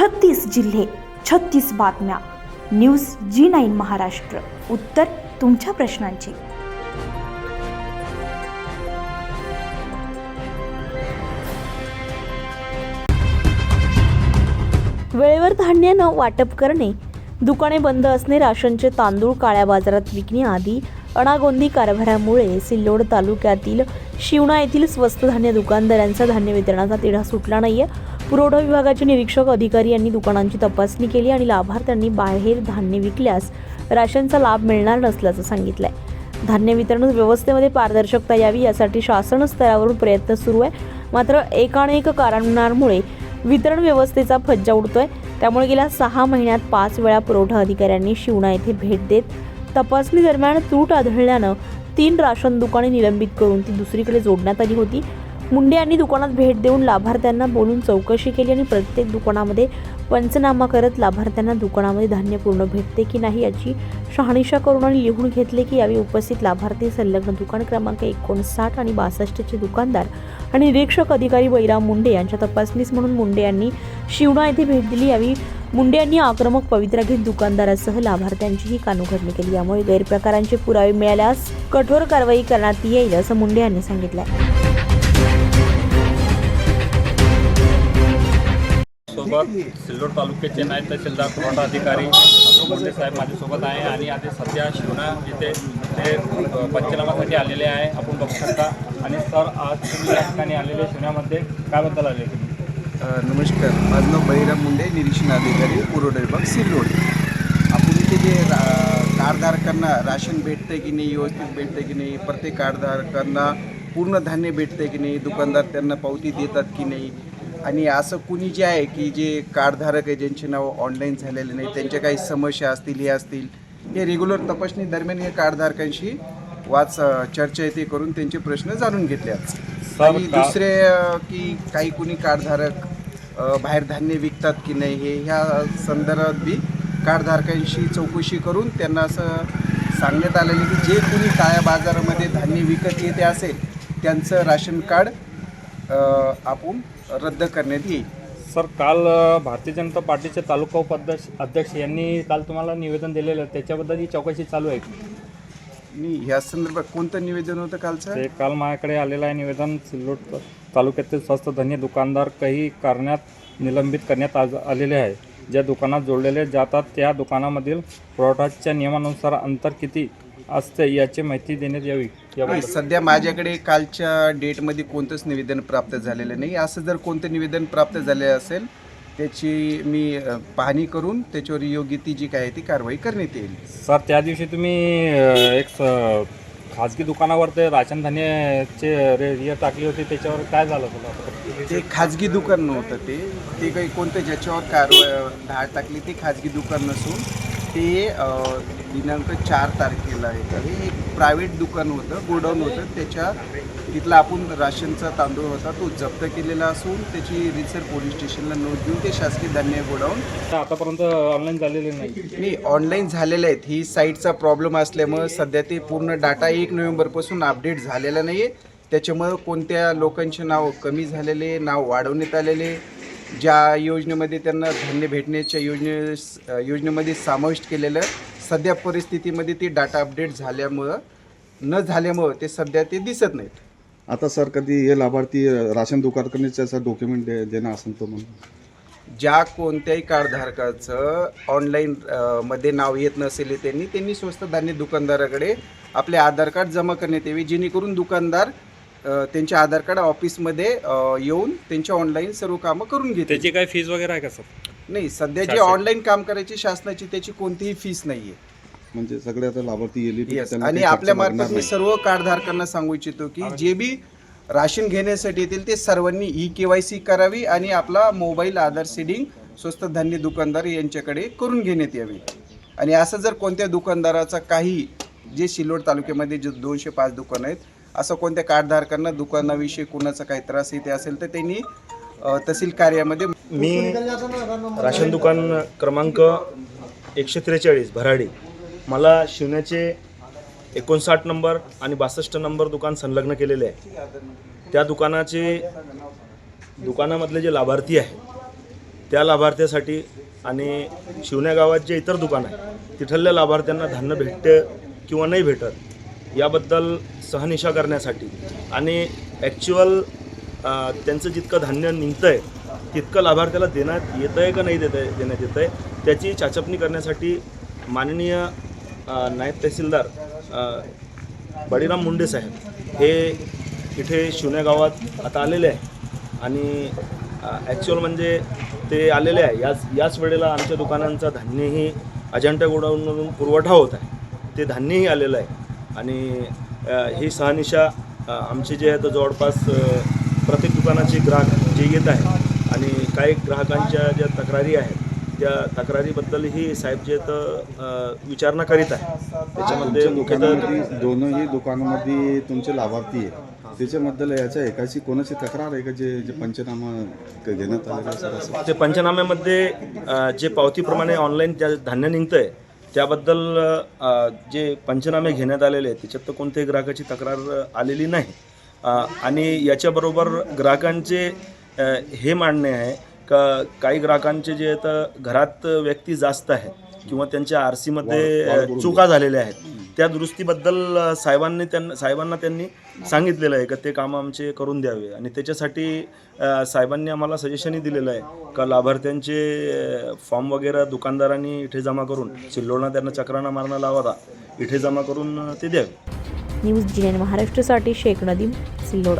छत्तीस जिल्हे छत्तीस बातम्या. News G nine Maharashtra. उत्तर तुमच्या प्रश्नांची. वेळेवर धान्य न वाटप करणे दुकाने बंद असणे राशनचे तांदूळ काळ्या बाजारात विकणे आदी अणागोंदी कारभारामुळे सिल्लोड तालुक्यातील शिवणा येथील स्वस्त धान्य दुकानदारांचा धान्य वितरणाचा तिढा सुटला नाहीये. पुरवठा विभागाचे निरीक्षक अधिकारी यांनी दुकानांची तपासणी केली आणि लाभार्थ्यांनी बाहेर धान्य विकल्यास राशनचा लाभ मिळणार नसल्याचं सांगितलंय. धान्य वितरण व्यवस्थेमध्ये पारदर्शकता यावी यासाठी शासन स्तरावरून प्रयत्न सुरू आहे. मात्र एकानेक कारणांमुळे वितरण व्यवस्थेचा फज्जा उडतोय. त्यामुळे गेल्या सहा महिन्यात पाच वेळा पुरवठा अधिकाऱ्यांनी शिवणा येथे भेट देत तपासणी दरम्यान त्रूट आढळल्यानं तीन राशन दुकाने निलंबित करून ती दुसरीकडे जोडण्यात आली होती. मुंडे यांनी दुकानात भेट देऊन लाभार्थ्यांना बोलून चौकशी केली आणि प्रत्येक दुकानामध्ये पंचनामा करत लाभार्थ्यांना दुकानामध्ये धान्य पूर्ण भेटते की नाही याची शहानिशा करून आणि लिहून घेतले की यावेळी उपस्थित लाभार्थी संलग्न दुकान क्रमांक एकोणसाठ आणि बासष्टचे दुकानदार आणि निरीक्षक अधिकारी बैराम मुंडे यांच्या तपासणीस म्हणून मुंडे यांनी शिवणा येथे भेट दिली. यावेळी मुंडे यांनी आक्रमक पवित्रा घेत दुकानदारासह लाभार्थ्यांचीही कानूघडणी केली. यामुळे गैरप्रकारांचे पुरावे मिळाल्यास कठोर कारवाई करण्यात येईल असं मुंडे यांनी सांगितलं सोबत सिल्लोड तालुक्याचे नायब तहसीलदार पुरवठा अधिकारी अशोक मुंडे साहेब माझ्यासोबत आहे आणि आता सध्या शिवना इथे ते पंचनामासाठी आलेले आहे. आपण बघू शकता. आणि सर आज तुम्ही या ठिकाणी आलेले शिवण्यामध्ये काय बद्दल आले? तुम्ही नमस्कार. माझं नाव बहिराम मुंडे निरीक्षण अधिकारी पुरवठा विभाग सिल्लोड आपण इथे जे रा कार्डधारकांना राशन भेटतं की नाही व्यवस्थित भेटतं की नाही प्रत्येक कार्डधारकांना पूर्ण धान्य भेटतं की नाही दुकानदार त्यांना पावती देतात की नाही? आणि असं कुणी जे आहे की जे कार्डधारक आहे ज्यांचे नाव ऑनलाईन झालेले नाही त्यांच्या काही समस्या असतील हे असतील हे रेग्युलर तपासणी दरम्यान हे कार्डधारकांशी वाच चर्चा येते करून त्यांचे प्रश्न जाणून घेतले आणि दुसरे की काही कुणी कार्डधारक बाहेर धान्य विकतात की नाही हे ह्या संदर्भात बी कार्डधारकांशी चौकशी करून त्यांना असं सांगण्यात आलेलं की जे कोणी काळ्या बाजारामध्ये धान्य विकत येते असेल त्यांचं राशन कार्ड आपण रद्द करण्यात येईल. सर काल भारतीय जनता पार्टीचे तालुका उपाध्यक्ष अध्यक्ष यांनी काल तुम्हाला निवेदन दिलेलं त्याच्याबद्दल ही चौकशी चालू आहे. आणि ह्या संदर्भात कोणतं निवेदन होतं कालचं? ते काल माझ्याकडे आलेलं आहे निवेदन. सिल्लोड तालुक्यातील स्वस्त धान्य दुकानदार काही कारणात निलंबित करण्यात आज आलेले आहे. ज्या दुकानात जोडलेले जातात त्या दुकानामधील पुरवठाच्या नियमानुसार अंतर किती असते याची माहिती देण्यात यावी. नाही, याबद्दल सध्या माझ्याकडे कालच्या डेटमध्ये कोणतंच निवेदन प्राप्त झालेलं नाही. असं जर कोणतं निवेदन प्राप्त झाले असेल त्याची मी पाहणी करून त्याच्यावर योग्य ती जी काय आहे ती कारवाई करण्यात येईल. सर त्या दिवशी तुम्ही अ, एक स- खाजगी दुकानावर ते राशन धान्याचे रे हे टाकली होती त्याच्यावर काय झालं तुला ते खाजगी दुकान नव्हतं ते. ते काही कोणतं ज्याच्यावर कारवाई धाड टाकली ते खाजगी दुकान नसून ते दिनांक चार तारखेला आहे. तर एक प्रायव्हेट दुकान होतं गोडाऊन होतं. त्याच्या तिथला आपण राशनचा तांदूळ होता तो जप्त केलेला असून त्याची रिसर पोलीस स्टेशनला नोंद देऊन ते शासकीय धान्य गोडाऊन आतापर्यंत ऑनलाईन झालेले नाही. नाही ऑनलाईन झालेले आहेत. ही साईटचा प्रॉब्लेम असल्यामुळं सध्या ते पूर्ण डाटा एक नोव्हेंबरपासून अपडेट झालेला नाही आहे त्याच्यामुळं कोणत्या लोकांचे नाव कमी झालेले नाव वाढवण्यात आलेले ज्या योजनेमध्ये त्यांना धान्य भेटण्याच्या योजने योजनेमध्ये समाविष्ट केलेलं सध्या परिस्थितीमध्ये ते डाटा अपडेट झाल्यामुळं न झाल्यामुळं ते सध्या ते दिसत नाहीत. आता सर कधी हे लाभार्थी राशन दुकानकडे असं डॉक्युमेंट दे देणं असेल तो म्हणून ज्या कोणत्याही कार्डधारकाचं ऑनलाईन मध्ये नाव येत नसेल त्यांनी त्यांनी स्वस्त धान्य दुकानदाराकडे आपले आधार कार्ड जमा करण्यात यावे जेणेकरून दुकानदार त्यांचे आधार कार्ड ऑफिसमध्ये येऊन त्यांच्या ऑनलाईन सर्व कामं करून घेते त्याची काय फीज वगैरे आहे का सर नाही सध्या जे. ऑनलाईन काम करायची शासनाची त्याची कोणतीही फीस नाहीये म्हणजे सगळे आता लाभार्थी. त्यांना आणि आपल्या मार्फत मी. सर्व कार्डधारकांना सांगू इच्छितो की जे बी राशन घेण्यासाठी येतील ते सर्वांनी ई के वाय सी करावी आणि आपला मोबाईल आधार सीडिंग स्वस्त धान्य दुकानदार यांच्याकडे करून घेण्यात यावी आणि असं जर कोणत्या दुकानदाराचा काही जे सिल्लोड तालुक्यामध्ये जे दोनशे पाच दुकानं आहेत असं कोणत्या कार्डधारकांना दुकानाविषयी कुणाचा काही त्रास येते असेल तर त्यांनी तहसील कार्यामध्ये मी राशन दुकान क्रमांक एकशे त्रेचाळीस भराडी. मला शिवण्याचे एकोणसाठ नंबर आणि बासष्ट नंबर दुकान संलग्न केलेले आहे. त्या दुकानाचे दुकानामधले जे लाभार्थी आहे त्या लाभार्थ्यासाठी आणि शिवण्या गावात जे इतर दुकान आहे तिथल्या लाभार्थ्यांना धान्य भेटतं किंवा नाही भेटत याबद्दल सहनिशा करण्यासाठी. आणि ॲक्च्युअल त्यांचं जितकं धान्य निघतं आहे तितकं लाभार्थ्याला देण्यात येतं आहे का नाही देत आहे देण्यात येतं आहे त्याची चाचपणी करण्यासाठी माननीय नायब तहसीलदार बळीराम मुंडे साहेब हे इथे शिवण्या गावात आता आलेले आहे आणि ॲक्च्युअल म्हणजे ते आलेले आहे. याच याच वेळेला आमच्या दुकानांचा धान्यही अजंठा गोडाऊनमधून पुरवठा होत आहे. ते धान्यही आलेलं आहे. आणि ही सहनिशा आमचे जे आहेत जवळपास अ, प्रत्येक दुकानाचे ग्राहक जे येत आहे आणि काही ग्राहकांच्या ज्या तक्रारी आहेत त्या तक्रारीबद्दलही साहेब जे आहेत अ, विचारणा करीत आहे. त्याच्यामध्ये मुख्यतः दोनही दुकानामध्ये तुमचे लाभार्थी आहे त्याच्याबद्दल याच्या एकाची कोणाची तक्रार आहे का जे जे पंचनामा घेण्यात आलेलं आहे असं ते पंचनाम्यामध्ये जे पावतीप्रमाणे ऑनलाईन त्या धान्य निघतं आहे त्याबद्दल जे पंचनामे घेण्यात आलेले आहेत त्याच्यात तर कोणत्याही ग्राहकाची तक्रार आलेली नाही. आणि याच्याबरोबर ग्राहकांचे हे मानणे आहे का काही ग्राहकांचे जे आहेत घरात व्यक्ती जास्त आहेत किंवा त्यांच्या आर सीमध्ये चुका झालेल्या आहेत त्या दुरुस्तीबद्दल साहेबांनी त्यांना साहेबांना त्यांनी सांगितलेलं आहे का ते कामं आमचे करून द्यावे? आणि त्याच्यासाठी साहेबांनी आम्हाला सजेशनही दिलेलं आहे का लाभार्थ्यांचे फॉर्म वगैरे दुकानदारांनी इथे जमा करून सिल्लोडना त्यांना चक्राना मारणं लावाता इथे जमा करून ते द्यावे. न्यूज महाराष्ट्रासाठी शेख नदीम सिल्लोड